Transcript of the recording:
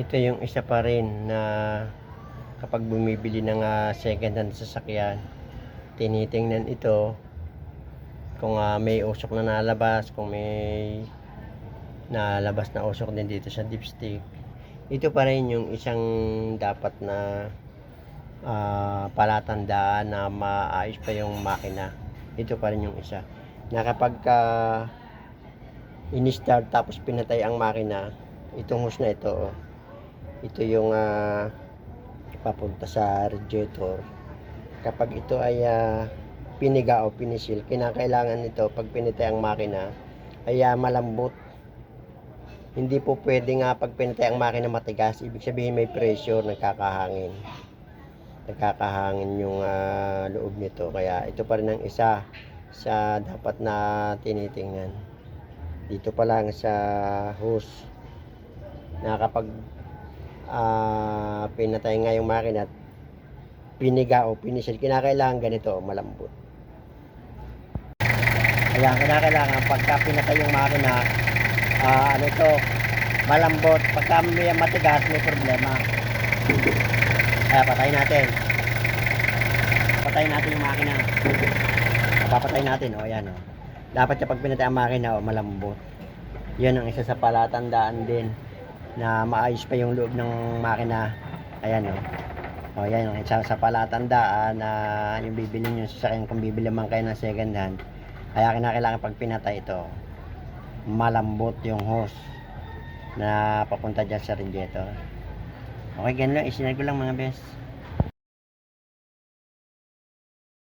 ito yung isa pa rin na kapag bumibili ng ah, second hand sasakyan, tinitingnan ito kung ah, may usok na nalabas, kung may nalabas na usok din dito sa dipstick. Ito pa rin yung isang dapat na ah, palatandaan na maayos pa yung makina. Ito pa rin yung isa. Na kapag ka in-start tapos pinatay ang makina, itong hose na ito, oh, ito yung ah, papunta sa radiator. Kapag ito ay ah, piniga o pinisil, kinakailangan nito pag pinitay ang makina ay ah, malambot. Hindi po pwede nga pag pinitay ang makina matigas, ibig sabihin may pressure, nagkakahangin. Nagkakahangin yung ah, loob nito. Kaya ito pa rin ang isa sa dapat na tinitingnan. Dito pa lang sa hose na kapag ah, pinatay nga yung makina at piniga o pinisil, kinakailangan ganito, malambot. Kaya kinakailangan pagka pinatay yung makina, ah, ano to, malambot. Pagka may matigas, may problema. Kaya patayin natin. Patayin natin yung makina. Papatay natin, o yan o. Dapat kapag pinatay ang makina, o malambot. Yan ang isa sa palatandaan din na maayos pa yung loob ng makina. Ayan o. O yan ang isa sa palatandaan na yung bibili nyo sa sasakyan kung bibili man kayo ng second hand. Kaya kinakailangan pag pinatay ito, malambot yung hose na papunta dyan sa radiator. Okay, ganun lang. Isinag ko lang mga best.